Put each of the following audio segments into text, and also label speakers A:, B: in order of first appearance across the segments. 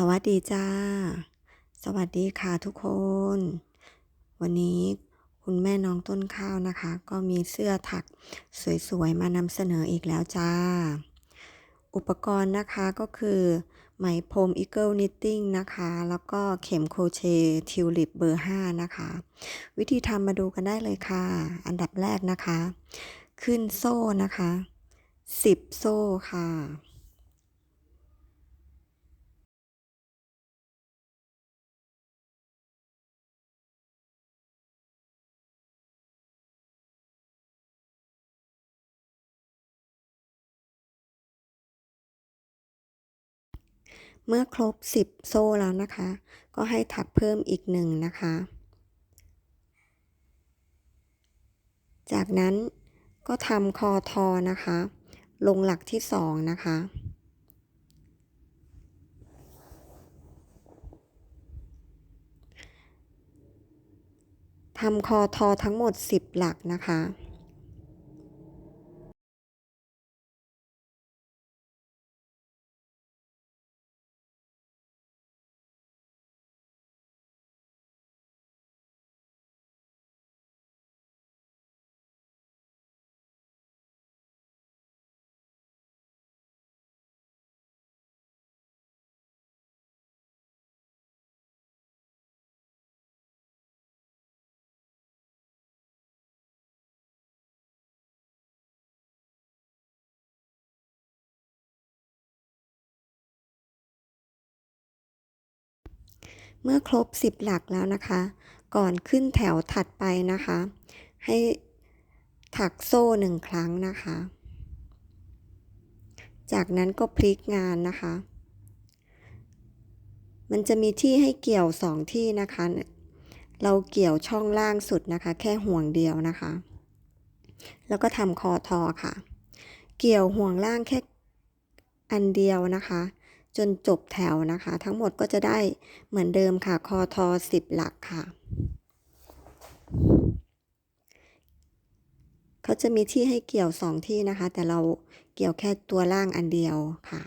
A: สวัสดีจ้า สวัสดีค่ะทุกคน วันนี้คุณแม่น้องต้นข้าวนะคะ ก็มีเสื้อถักสวยๆ มานำเสนออีกแล้วจ้า อุปกรณ์นะคะก็คือไหมพรม Eagle Knitting นะคะ แล้วก็เข็มโครเชต์ทิวลิปเบอร์ 5 นะคะ วิธีทำมาดูกันได้เลยค่ะ อันดับแรกนะคะ ขึ้นโซ่นะคะ 10 โซ่ค่ะ เมื่อครบ 10 โซ่แล้วนะคะ ก็ให้ถักเพิ่มอีกหนึ่งนะคะ จากนั้นก็ทำคอทอนะคะ ลงหลักที่สองนะคะ ทำคอทอทั้งหมด 10 หลักนะคะ เมื่อครบ 10 หลักแล้วนะคะ ก่อนขึ้นแถวถัดไปนะคะ ให้ถักโซ่หนึ่งครั้งนะคะ จากนั้นก็พลิกงานนะคะ มันจะมีที่ให้เกี่ยวสองที่นะคะ เราเกี่ยวช่องล่างสุดนะคะ แค่ห่วงเดียวนะคะ แล้วก็ทำคอทอค่ะ เกี่ยวห่วงล่างแค่อันเดียวนะคะ จนจบแถวนะคะ ทั้งหมดก็จะได้เหมือนเดิมค่ะ คอทอสิบหลักค่ะ เขาจะมีที่ให้เกี่ยวสองที่นะคะ แต่เราเกี่ยวแค่ตัวล่างอันเดียวค่ะ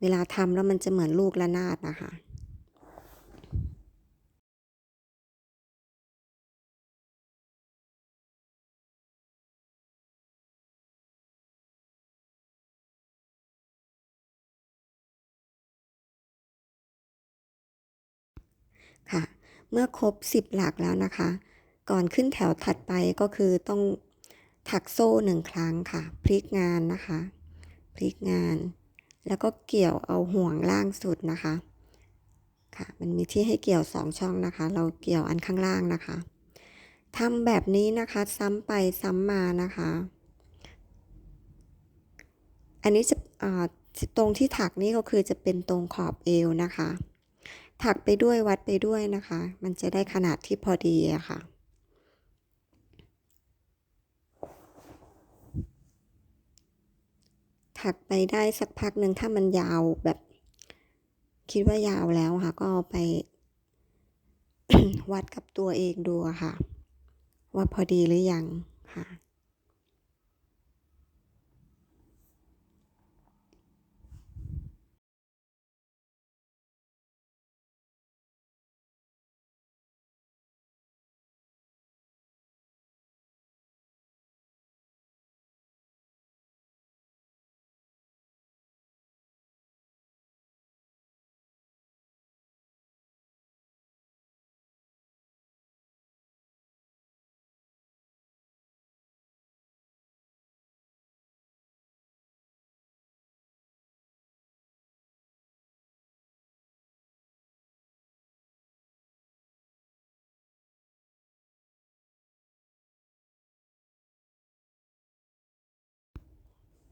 A: เวลาทำแล้วมันจะเหมือนลูกระนาดนะคะ ค่ะ เมื่อครบ 10 หลักแล้วนะคะ ก่อนขึ้นแถวถัดไปก็คือต้องถักโซ่หนึ่งครั้งค่ะ พลิกงานนะคะ พลิกงาน แล้วก็เกี่ยวเอาห่วงล่างสุดนะคะ ค่ะ มันมีที่ให้เกี่ยวสองช่องนะคะ เราเกี่ยวอันข้างล่างนะคะทำแบบนี้นะคะซ้ำไปซ้ำมานะคะ อันนี้จะตรงที่ถักนี่ก็คือจะเป็นตรงขอบเอวนะคะ ถักไปด้วยวัดไปด้วยนะคะ มันจะได้ขนาดที่พอดีอะค่ะ ถักไปได้สักพักหนึ่งถ้ามันยาวแบบ คิดว่ายาวแล้วค่ะ ก็เอาไป วัดกับตัวเองดูค่ะ ว่าพอดีหรือยังค่ะ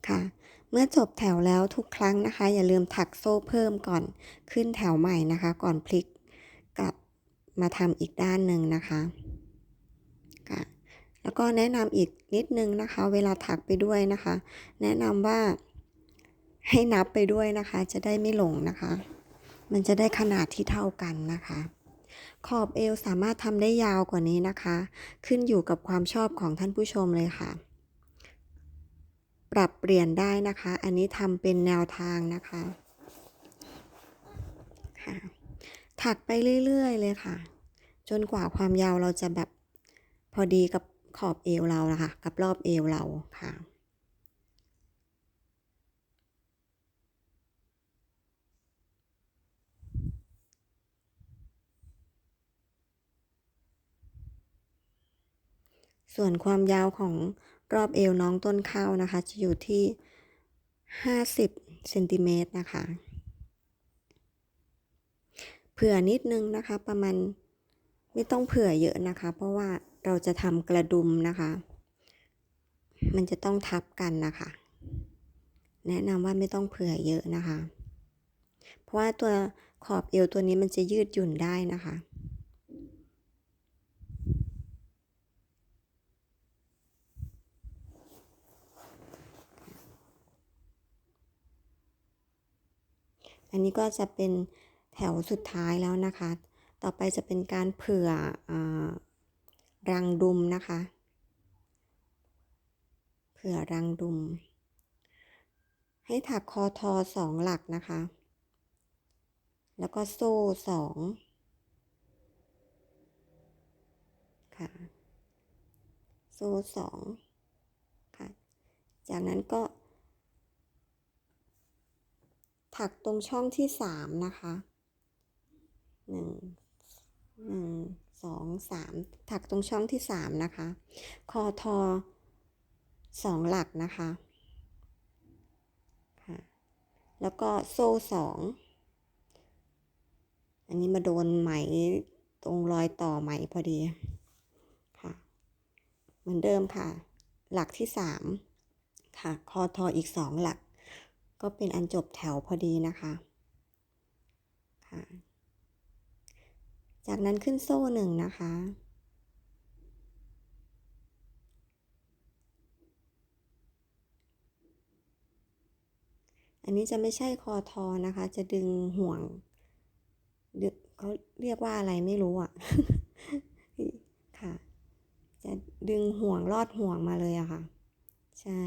A: ค่ะ เมื่อจบแถวแล้วทุกครั้งนะคะ อย่าลืมถักโซ่เพิ่มก่อนขึ้นแถวใหม่นะคะ ก่อนพลิกกลับมาทำอีกด้านหนึ่งนะคะค่ะแล้วก็แนะนำอีกนิดนึงนะคะ เวลาถักไปด้วยนะคะ แนะนำว่าให้นับไปด้วยนะคะ จะได้ไม่หลงนะคะ มันจะได้ขนาดที่เท่ากันนะคะ ขอบเอวสามารถทำได้ยาวกว่านี้นะคะ ขึ้นอยู่กับความชอบของท่านผู้ชมเลยค่ะ ปรับเปลี่ยนได้นะคะ อันนี้ทำเป็นแนวทางนะคะค่ะถักไปเรื่อยๆเลยค่ะ จนกว่าความยาวเราจะแบบพอดีกับขอบเอวเรานะคะกับรอบเอวเราค่ะส่วนความยาวของ รอบเอวน้องต้นข้าวนะคะ จะอยู่ที่ 50เซนติเมตรนะคะ เผื่อนิดนึงนะคะ ประมาณไม่ต้องเผื่อเยอะนะคะ เพราะว่าเราจะทำกระดุมนะคะ มันจะต้องทับกันนะคะ แนะนำว่าไม่ต้องเผื่อเยอะนะคะ เพราะว่าตัวขอบเอวตัวนี้มันจะยืดหยุ่นได้นะคะ อันนี้ก็จะเป็นแถวสุดท้ายแล้วนะคะ ต่อไปจะเป็นการเผื่ออรังดุมนะคะ เผื่อรังดุม ให้ถักคอทอสองหลักนะคะ แล้วก็โซ่สองค่ะโซ่สองค่ะ จากนั้นก็ ถักตรงช่องที่สามนะคะหนึ่งหนึ่งสองสามถักตรงช่องที่สามนะคะ คอทอสองหลักนะคะค่ะ แล้วก็โซ่สองอันนี้มาโดนไหมตรงรอยต่อไหมพอดีค่ะ เหมือนเดิมค่ะ หลักที่สามค่ะ คอทออีกสองหลัก ก็เป็นอันจบแถวพอดีนะคะค่ะจากนั้นขึ้นโซ่หนึ่งนะคะ อันนี้จะไม่ใช่คอทอนะคะ จะดึงห่วงดึงเขาเรียกว่าอะไรไม่รู้อะ ค่ะ จะดึงห่วงลอดห่วงมาเลยอะค่ะ ใช่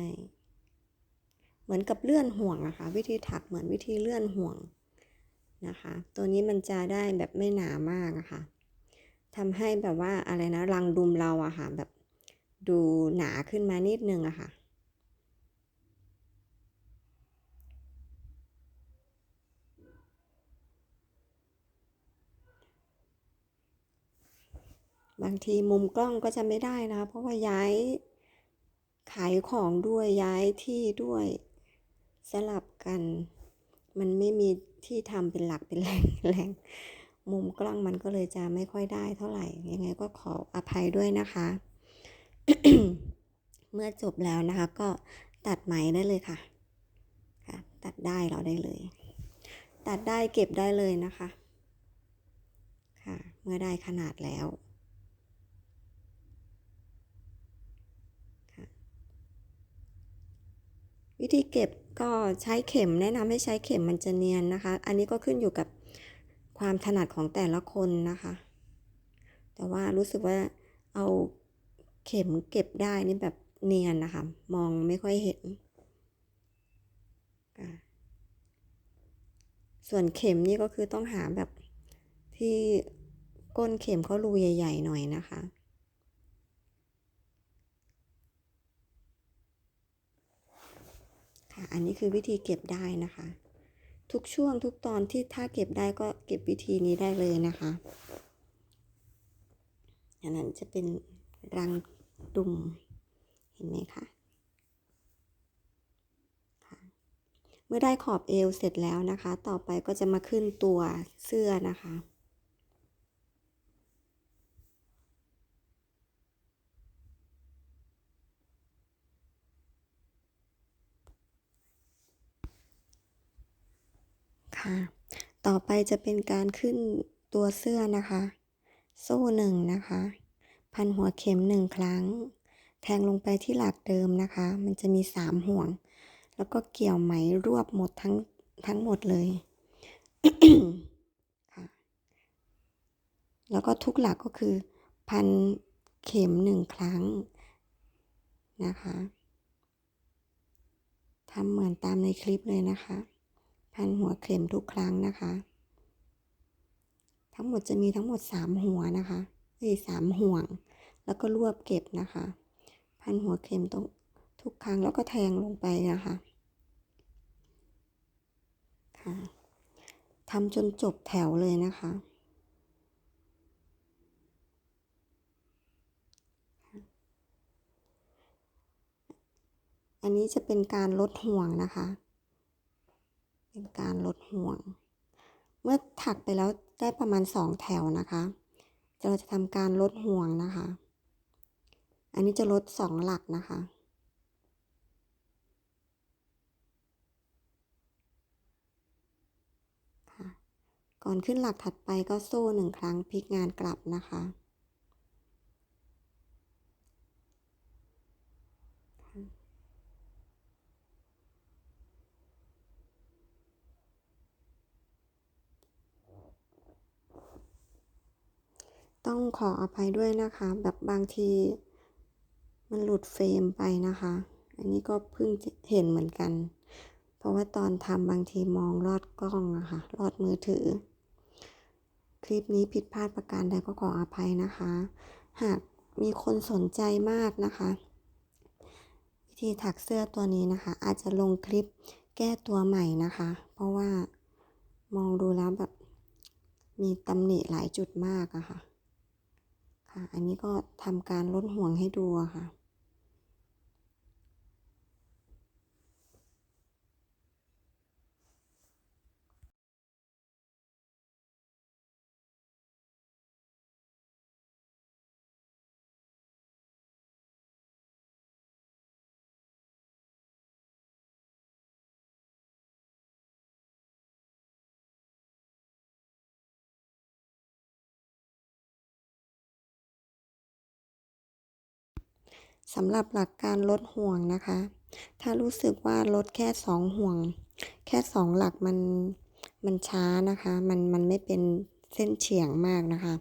A: เหมือนกับเลื่อนห่วงอะค่ะวิธีถักเหมือนวิธีเลื่อนห่วงนะคะ ตัวนี้มันจะได้แบบไม่หนามากอะค่ะทำให้แบบว่าอะไรนะรังดุมเราอะค่ะแบบดูหนาขึ้นมานิดนึงอะค่ะ บางทีมุมกล้องก็จะไม่ได้นะคะเพราะว่าย้ายขายของด้วยย้ายที่ด้วย สลับกัน มันไม่มีที่ทำเป็นหลักเป็นแหล่งแหล่งมุมกล้องมันก็เลยจะไม่ค่อยได้เท่าไหร่ ยังไงก็ขออภัยด้วยนะคะ เมื่อจบแล้วนะคะ ก็ตัดไหมได้เลยค่ะค่ะ ตัดได้เราได้เลย ตัดได้เก็บได้เลยนะคะ ค่ะ เมื่อได้ขนาดแล้ววิธีเก็บ ก็ใช้เข็มแนะนำให้ใช้เข็มมันจะเนียนนะคะ อันนี้ก็ขึ้นอยู่กับความถนัดของแต่ละคนนะคะ แต่ว่ารู้สึกว่าเอาเข็มเก็บได้นี่แบบเนียนนะคะ มองไม่ค่อยเห็น ส่วนเข็มนี่ก็คือต้องหาแบบที่ก้นเข็มเขารูใหญ่ ๆ หน่อยนะคะ ค่ะ อันนี้คือวิธีเก็บได้นะคะ ทุกช่วงทุกตอนที่ถ้าเก็บได้ก็เก็บวิธีนี้ได้เลยนะคะอันนั้นจะเป็นรังดุมเห็นไหมคะเมื่อได้ขอบเอวเสร็จแล้วนะคะ ต่อไปก็จะมาขึ้นตัวเสื้อนะคะ ต่อไปจะเป็นการขึ้นตัวเสื้อนะคะ โซ่หนึ่งนะคะ พันหัวเข็มหนึ่งครั้ง แทงลงไปที่หลักเดิมนะคะ มันจะมีสามห่วง แล้วก็เกี่ยวไหมรวบหมดทั้งทั้งหมดเลยค่ะแล้วก็ทุกหลักก็คือ พันเข็มหนึ่งครั้งนะคะทำเหมือนตามในคลิปเลยนะคะ พันหัวเข็มทุกครั้งนะคะ ทั้งหมดจะมีทั้งหมดสามหัวนะคะเอ้สามห่วง แล้วก็รวบเก็บนะคะ พันหัวเข็มตรงทุกครั้งแล้วก็แทงลงไปนะคะค่ะทำจนจบแถวเลยนะคะ อันนี้จะเป็นการลดห่วงนะคะ เป็นการลดห่วง เมื่อถักไปแล้วได้ประมาณสองแถวนะคะ เราจะทำการลดห่วงนะคะ อันนี้จะลดสองหลักนะคะค่ะก่อนขึ้นหลักถัดไปก็โซ่หนึ่งครั้งพลิกงานกลับนะคะ ต้องขออภัยด้วยนะคะ แบบบางทีมันหลุดเฟรมไปนะคะ อันนี้ก็เพิ่งเห็นเหมือนกัน เพราะว่าตอนทำบางทีมองลอดกล้องอะคะ่ะลอดมือถือ คลิปนี้ผิดพลาดประการใดก็ขออภัยนะคะ หากมีคนสนใจมากนะคะ วิธีถักเสื้อตัวนี้นะคะ อาจจะลงคลิปแก้ตัวใหม่นะคะ เพราะว่ามองดูแล้วแบบมีตำหนิหลายจุดมากอะค่ะ ค่ะ อันนี้ก็ทำการลดห่วงให้ดูค่ะ สำหรับหลักการลดห่วงนะคะ ถ้ารู้สึกว่าลดแค่สองห่วง แค่สองหลักมันมันช้านะคะ มันมันไม่เป็นเส้นเฉียงมากนะคะ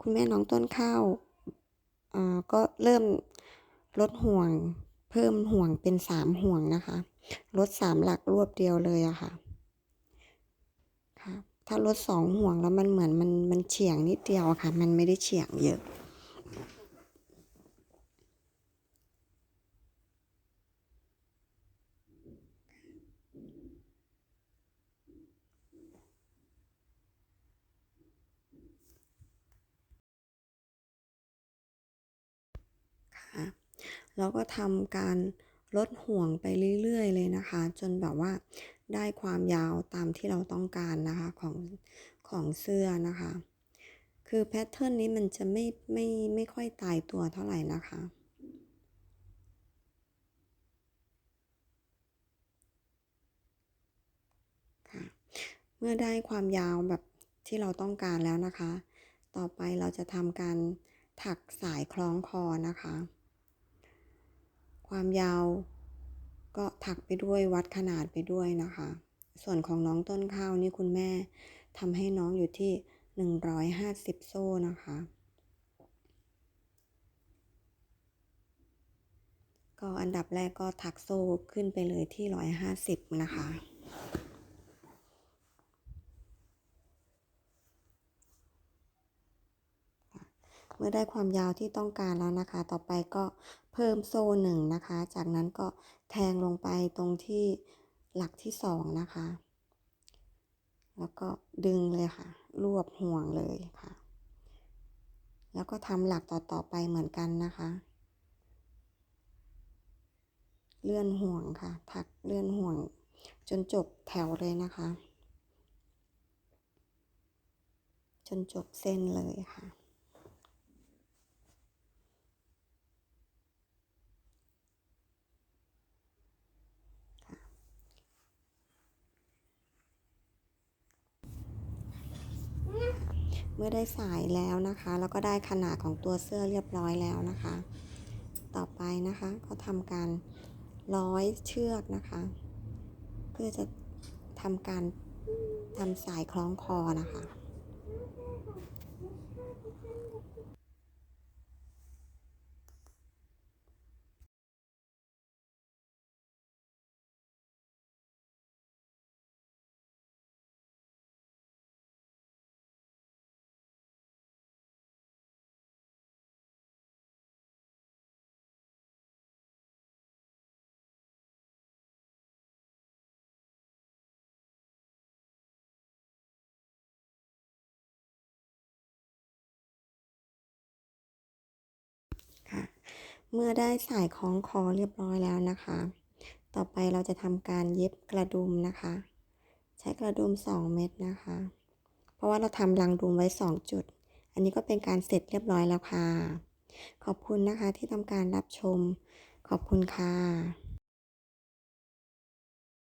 A: คุณแม่น้องต้นข้าวอ่าก็เริ่มลดห่วง เพิ่มห่วงเป็นสามห่วงนะคะ ลดสามหลักรวบเดียวเลยอะค่ะค่ะ ถ้าลดสองห่วงแล้วมันเหมือนมันมันเฉียงนิดเดียวอะค่ะ มันไม่ได้เฉียงเยอะ ค่ะแล้วก็ทำการลดห่วงไปเรื่อยๆเลยนะคะ จนแบบว่าได้ความยาวตามที่เราต้องการนะคะของของเสื้อนะคะ คือแพทเทิร์นนี้มันจะไม่ไม่ไม่ค่อยตายตัวเท่าไหร่นะคะเมื่อได้ความยาวแบบที่เราต้องการแล้วนะคะ ต่อไปเราจะทำการถักสายคล้องคอนะคะ ความยาว ก็ถักไปด้วยวัดขนาดไปด้วยนะคะ ส่วนของน้องต้นข้าวนี่คุณแม่ทำให้น้องอยู่ที่ 150 โซ่นะคะ ก็อันดับแรกก็ถักโซ่ขึ้นไปเลยที่ 150 นะคะเมื่อได้ความยาวที่ต้องการแล้วนะคะ ต่อไปก็ เพิ่มโซ่หนึ่งนะคะ จากนั้นก็แทงลงไปตรงที่หลักที่สองนะคะ แล้วก็ดึงเลยค่ะ รวบห่วงเลยค่ะ แล้วก็ทำหลักต่อๆไปเหมือนกันนะคะ เลื่อนห่วงค่ะ ถักเลื่อนห่วงจนจบแถวเลยนะคะ จนจบเส้นเลยค่ะเมื่อได้สายแล้วนะคะ แล้วก็ได้ขนาดของตัวเสื้อเรียบร้อยแล้วนะคะ ต่อไปนะคะก็ทำการร้อยเชือกนะคะ เพื่อจะทำการทำสายคล้องคอนะคะ เมื่อได้สายคล้องคอเรียบร้อยแล้วนะคะ ต่อไปเราจะทำการเย็บกระดุมนะคะ ใช้กระดุม 2 เม็ดนะคะ เพราะว่าเราทำรังดุมไว้ 2 จุด อันนี้ก็เป็นการเสร็จเรียบร้อยแล้วค่ะ ขอบคุณนะคะที่ทำการรับชม ขอบคุณค่ะ